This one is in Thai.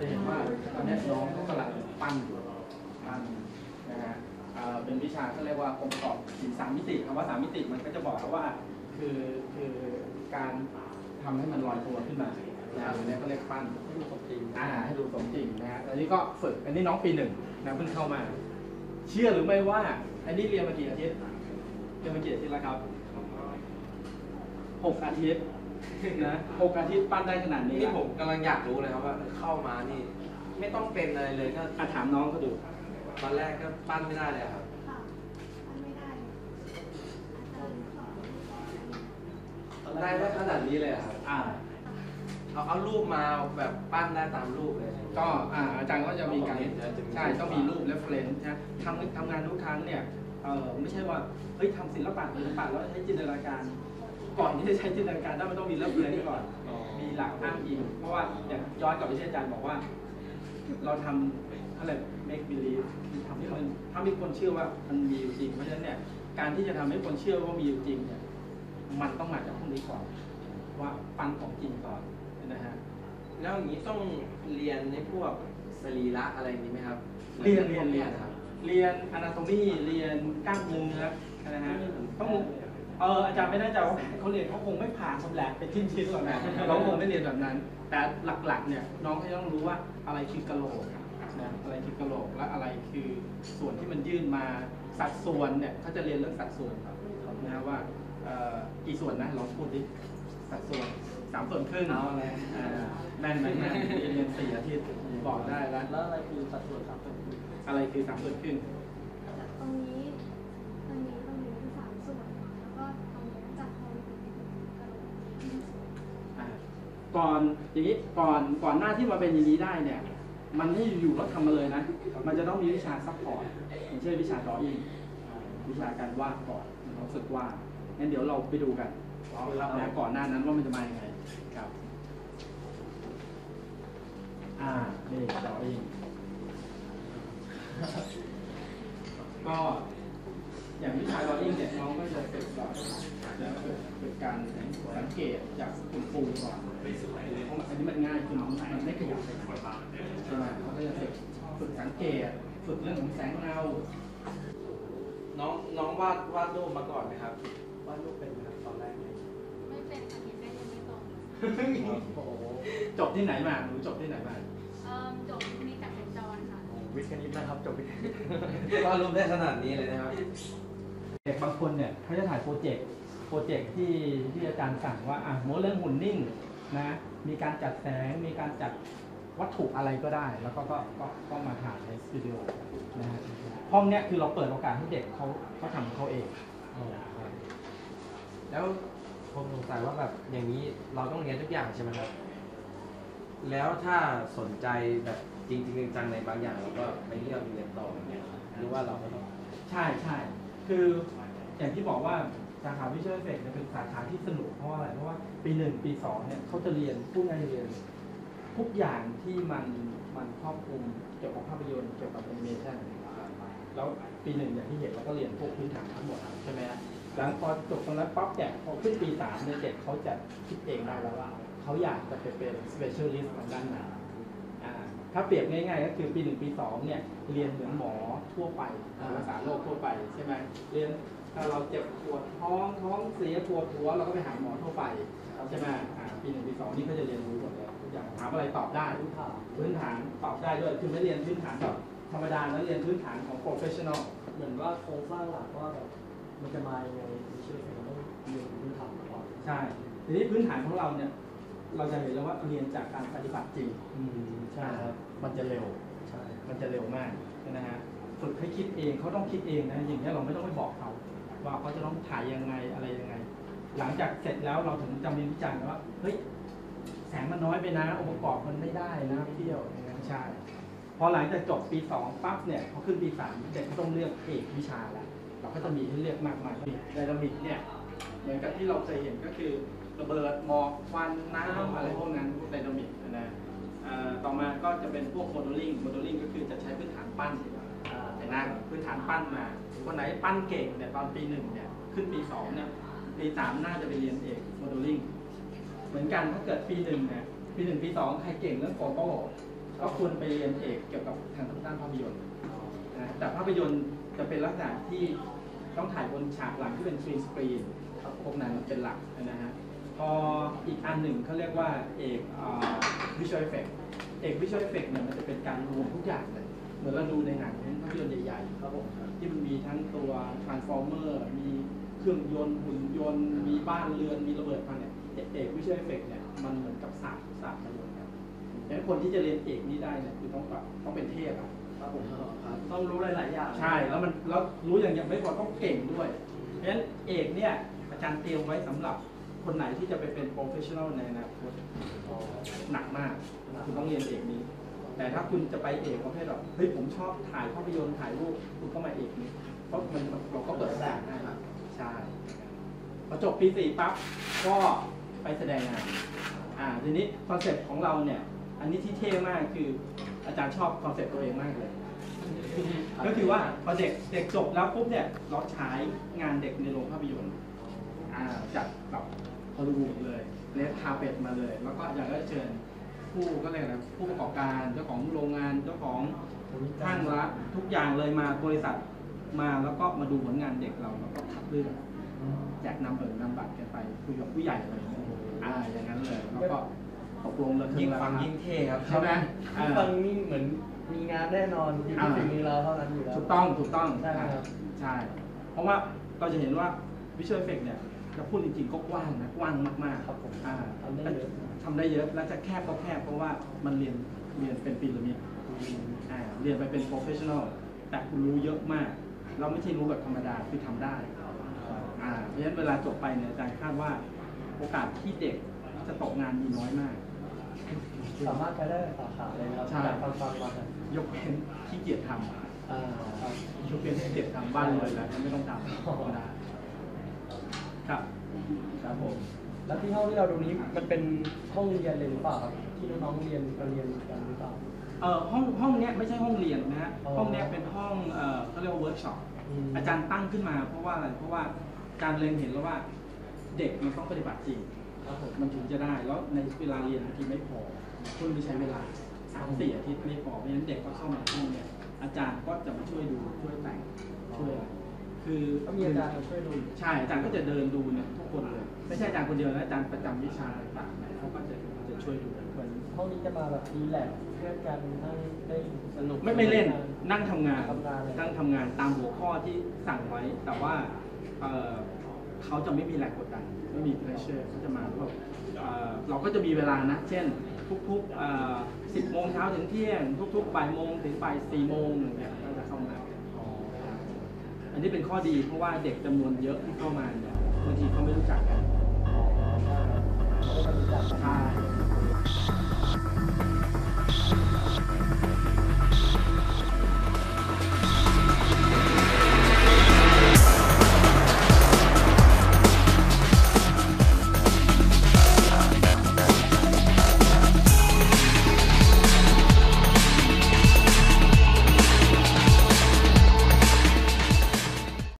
จะเห็นว่าตอนนี้น้องเขากำลังปั้นอยู่ปั้นนะฮะอ่าเป็นวิชาเขาเรียกว่าองค์ประกอบสีสามมิติคำว่าสามมิติมันก็จะบอกว่าคือคือการทำให้มันลอยตัวขึ้นมานะฮะอันนี้ก็เรียกปั้นให้ดูของจริงอ่าให้ดูสมจริงนะฮะอันนี้ก็ฝึกอันนี้น้องปีหนึ่งนะเพิ่งเข้ามา เชื่อหรือไม่ว่า อันนี้เรียนมากี่อาทิตย์เรียนมากี่อาทิตย์แล้วครับหกอาทิตย์ นะหกอาทิตย์ปั้นได้ขนาดนี้นี่ผมกำลังอยากรู้เลยครับว่าเข้ามานี่ ไม่ต้องเป็นอะไรเลยก็อะถามน้องเขาดูตอนแรกก็ปั้นไม่ได้เลยครับค่ะมันไม่ได้อาจารย์สอนได้ได้ขนาดนี้เลยเหรอครับอ่าเอาเอารูปมาแบบปั้นได้ตามรูปเลย ก็อ่าอาจารย์ก็จะมีการเห็นจะมีใช่ต้องมีรูป reference นะทำทำงานทุกครั้งเนี่ยเออไม่ใช่ว่าเฮ้ยทำศิลปะศิลปะแล้วใช้จินตนาการ ก่อนที่จะใช้จินตนาการได้มันต้องมี reference ก่อน มีหลักอ้างอิง เพราะว่าอย่างย้อนกลับไปที่อาจารย์บอกว่า เราทำอะไร make believe คือทำให้มันทำให้คนเชื่อว่ามันมีอยู่จริง เพราะฉะนั้นเนี่ย การที่จะทำให้คนเชื่อว่ามีอยู่จริงเนี่ย มันต้องมาจากพวกนี้ก่อน ว่าปันของจริงก่อนนะฮะ แล้วอย่างนี้ต้องเรียนในพวกสรีระอะไรอย่างนี้ไหมครับ เรียนเรียนเรียนครับ เรียน anatomy เรียนกล้ามเนื้อนะฮะ ต้อง เอออาจารย์ไม่แน่ใจว่าเขาเรียนเขาคงไม่ผ่านคนแหลกเป็นชิ้นๆหรอกนะเราคงไม่เรียนแบบนั้น แต่หลักๆเนี่ยน้องเขาต้องรู้ว่าอะไรคือกะโหลกนะอะไรคือกะโหลกและอะไรคือส่วนที่มันยื่นมาสัดส่วนเนี่ยเขาจะเรียนเรื่องสัดส่วนครับนะว่าเอ่อกี่ส่วนนะลองพูดดิสัดส่วนสามส่วนครึ่งเอาอะไรอ่าแม่นไหมแม่นเรียนเรียนสี่อาทิตย์บอกได้แล้วแล้วอะไรคือสัดส่วนสามส่วนครึ่งอะไรคือสามส่วนครึ่งตรงนี้ ก่อนอย่างนี้ก่อนก่อนหน้าที่มาเป็นอย่างนี้ได้เนี่ย มันไม่อยู่ๆแล้วทำมาเลยนะ มันจะต้องมีวิชาซัพพอร์ตอย่างเช่นวิชาดออิ่งวิชาการวาดก่อนเราฝึกวาดงั้นเดี๋ยวเราไปดูกันนะก่อนหน้านั้นว่ามันจะมาอย่างไงครับอ่านี่ดออิ่งก็ อย่างวิชาดออิ่งเนี่ยน้องก็จะฝึกแบบแล้วฝึกฝึกการสังเกตจากคุณครูก่อนเพราะอันนี้มันง่ายคือมันมันไม่ขยับใช่ไหมเขาก็จะฝึกฝึกสังเกตฝึกเรื่องของแสงเงาน้องน้องวาดวาดรูปมาก่อนไหมครับวาดรูปเป็นไหมครับตอนแรกเนี่ยไม่เป็นค่ะเห็นได้ยังไม่ตรงโอ้โหจบที่ไหนมาหนูจบที่ไหนมาเอ่อจบนี้จากสัญจรค่ะวิทย์คณิตนะครับจบวิทย์วาดรูปได้ขนาดนี้เลยนะครับ ด็กบางคนเนี่ยเขาจะถ่ายโปรเจกต์โปรเจกต์ที่ที่อาจารย์สั่งว่าอะโมเรื่องหุ่นนิ่งนะมีการจัดแสงมีการจัดวัตถุอะไรก็ได้ แล้วก็ก็ก็ก็มาถ่ายในสตูดิโอนะฮะห้องเนี้ยคือเราเปิดโอกาสให้เด็กเขาเขาทำของเขาเอง แล้วผมสงสัยว่าแบบอย่างนี้เราต้องเรียนทุกอย่างใช่ไหมครับ แล้วถ้าสนใจแบบจริงๆจังๆในบางอย่างเราก็ไปเลือกเรียนต่ออย่างเงี้ยหรือว่าเราก็ต้อง ใช่ใช่คือ อย่างที่บอกว่าสาขาวิชวลเอฟเฟกต์เป็นสาขาที่สนุกเพราะว่าอะไรเพราะว่าปีหนึ่งปีสองเนี่ยเขาจะเรียนผู้งานเรียน ทุกอย่างที่มันมันครอบคลุมเกี่ยวกับภาพยนตร์เกี่ยวกับแอนิเมชันแล้วปีหนึ่งอย่างที่เห็นเราก็เรียนพวกพื้นฐานทั้งหมดใช่ไหมฮะหลังพอจบตรงนั้นปั๊บเนี่ยพอขึ้นปีสามเนี่ยเด็กเขาจะคิดเองได้แล้วว่าเขาอยากจะไปเป็น specialist ทางด้านไหน ถ้าเปรียบง่ายๆ ก็คือปีหนึ่งปีสองเนี่ยเรียนเหมือนหมอทั่วไปรักษาโรคทั่วไปใช่ไหมเรียนถ้าเราเจ็บปวดท้องท้องเสียปวดหัวเราก็ไปหาหมอทั่วไปใช่ไหมอ่าปีหนึ่งปีสองนี่ก็จะเรียนรู้หมดเลยทุกอย่างถามอะไรตอบได้พื้นฐานพื้นฐานตอบได้ด้วยคือไม่เรียนพื้นฐานแบบธรรมดาแล้วเรียนพื้นฐานของ professional เหมือนว่าโครงสร้างหลักว่าแบบมันจะมายังไงวิชวลเอฟเฟกต์มันต้องเรียนพื้นฐานมาก่อนใช่ทีนี้พื้นฐานของเราเนี่ย เราจะเห็นแล้วว่าเรียนจากการปฏิบัติจริงอืมใช่ครับ มันจะเร็ว ใช่ มันจะเร็วมากนะฮะ ฝึกให้คิดเองเขาต้องคิดเองนะ อย่างนี้ยเราไม่ต้องไปบอกเขาว่าเขาจะต้องถ่ายยังไงอะไรยังไง หลังจากเสร็จแล้วเราถึงจะมีวิจารณ์ว่า เฮ้ย แสงมันน้อยไปนะ องค์ประกอบมันไม่ได้นะเที่ยวอย่างนั้นใช่ พอหลังจากจบปีสองปั๊บเนี่ยพอขึ้นปีสามเด็กก็ต้องเลือกเอกวิชาแล้ว เราก็จะมีให้เลือกมากมายไดนามิกเนี่ย เหมือนกับที่เราเคยเห็นก็คือ ระเบิดหมอกควันน้ำอะไรพวกนั้นพวกไดนามิกนะต่อมาก็จะเป็นพวกโมเดลลิ่งโมเดลลิ่งก็คือจะใช้พื้นฐานปั้นเห็นไหมพื้นฐานปั้นมาคนไหนปั้นเก่งเนี่ยตอนปีหนึ่งเนี่ยขึ้นปีสองเนี่ยปีสามน่าจะไปเรียนเอกโมเดลลิ่งเหมือนกันถ้าเกิดปีหนึ่งเนี่ยปีหนึ่งปีสองใครเก่งเรื่องโฟโต้ก็ควรไปเรียนเอกเกี่ยวกับทางด้านภาพยนตร์นะแต่ภาพยนตร์จะเป็นลักษณะที่ต้องถ่ายบนฉากหลังที่เป็น screen screen พวกนั้นเป็นหลักนะฮะ พออีกอันหนึ่งเขาเรียกว่าเอกอ่า visual effect เอก visual effect เนี่ยมันจะเป็นการรวมทุกอย่างเลยเหมือนเราดูในหนังภาพยนตร์ใหญ่ๆครับผมที่มันมีทั้งตัว transformer มีเครื่องยนต์หุ่นยนต์ มีบ้านเรือนมีระเบิดพันเนี่ยเอก visual effect เนี่ยมันเหมือนกับศาสตร์ศาสตร์มายนกันดังนั้นคนที่จะเรียนเอกนี้ได้เนี่ยคือต้องแบบต้องเป็นเทพอะครับผมครับต้องรู้หลายๆอย่าง ใช่แล้วมันแล้วรู้อย่างเดียวไม่พอต้องเก่งด้วยเพราะฉะนั้นเอกเนี่ยอาจารย์เตรียมไว้สำหรับ คนไหนที่จะไปเป็น professional ในอนาคตหนักมาก คุณต้องเรียนเอกนี้ แต่ถ้าคุณจะไปเอกประเภทแบบเฮ้ยผมชอบถ่ายภาพยนตร์ถ่ายรูปคุณก็มาเอกนี้ เพราะมันเราก็เปิดโอกาสให้ใช่พอจบปีสี่ปั๊บก็ไปแสดงงานอ่าทีนี้คอนเซ็ปต์ของเราเนี่ยอันนี้ที่เท่มากคืออาจารย์ชอบคอนเซ็ปต์ตัวเองมากเลย ก็คือว่าพอเด็กเด็กจบแล้วปุ๊บเนี่ยเราฉายงานเด็กในโรงภาพยนตร์อ่าจัดแบบ อลลีวูดเลยเลสคาเป็ดมาเลย แล้วก็อยากจะเชิญผู้ก็เลยกอะไรผู้ประกอบการเจ้าของโรงงานเจ้าของห้างร้านทุกอย่างเลยมาบริษัทมาแล้วก็มาดูผลงานเด็กเราแล้วก็คัดเลือกแจกนำเบิร์นำบัตรกันไปคุยกับผู้ใหญ่เลยอ่าอย่างนั้นเลยแล้วก็ตกลงเลยยิ่งฟังยิ่งเท่ครับใช่ไหมที่ฟังนี่เหมือนมีงานแน่นอนอยู่อ่าที่ฝีมือเราเท่านั้นอยู่แล้วถูกต้องถูกต้องใช่ครับใช่ เพราะว่าเราจะเห็นว่าวิชวลเอฟเฟกเนี่ย จะพูดจริงๆก็กว้างนะกว้างมากๆครับผมอ่าทำได้เยอะ ทำได้เยอะแล้วจะแคบก็แคบเพราะว่ามันเรียนเรียนเป็นปีระมิดอ่าเรียนไปเป็นโปรเฟชชั่นอลแต่คุณรู้เยอะมาก เราไม่ใช่รู้แบบธรรมดาคือทำได้อ่าเพราะฉะนั้นเวลาจบไปเนี่ยอาจารย์คาดว่าโอกาสที่เด็กจะตกงานมีน้อยมาก สามารถไปได้สาขาเลยนะครับใช่ จากฟังฟังๆมาครับยกเว้นขี้เกียจทำอ่าครับยกเว้นขี้เกียจทำบ้านเลยแล้วไม่ต้องทำก็ได้ ครับครับผม แล้วที่ห้องที่เราดูนี้มันเป็นห้องเรียนเลยหรือเปล่าครับที่น้องๆเรียนกันเรียนกันหรือเปล่า เอ่อห้องห้องเนี้ยไม่ใช่ห้องเรียนนะฮะ อ๋อห้องเนี้ยเป็นห้องเอ่อเขาเรียกว่าเวิร์กช็อป อืม อาจารย์ตั้งขึ้นมาเพราะว่าอะไร เพราะว่าอาจารย์เล็งเห็นแล้วว่าเด็กมันต้องปฏิบัติจริง ครับผม มันถึงจะได้ แล้วในเวลาเรียนบางทีไม่พอคุณไปใช้เวลาสามสี่อาทิตย์ไม่พอ เพราะฉะนั้นเด็กก็เข้ามาห้องเนี่ยอาจารย์ก็จะมาช่วยดูช่วยแต่งช่วยอะไร คือก็มีอาจารย์มาช่วยดูใช่อาจารย์ก็จะเดินดูเนี่ยทุกคนเลย ไม่ใช่อาจารย์คนเดียวนะอาจารย์ประจำวิชาต่างๆเนี่ยเขาก็จะจะช่วยดูทุกคนห้องนี้จะมาแบบรีแลกซ์เพื่อนกันนั่งได้สนุกไม่ไม่เล่นนั่งทำงานทำงานเลย นั่งทำงานตามหัวข้อที่สั่งไว้ แต่ว่าเอ่อเขาจะไม่มีแรงกดดันไม่มี pressure เขาจะมาแบบเอ่อเราก็จะมีเวลานะ เช่น ทุกๆสิบโมงเช้าถึงเที่ยง ทุกๆบ่ายโมงถึงบ่ายสี่โมงอย่างเนี่ยก็จะเข้ามาอั นนี้เป็นข้อดีเพราะว่าเด็กจำนวนเยอะที่เข้ามาเนี่ยบางทีเขาไม่รู้จักกันใช่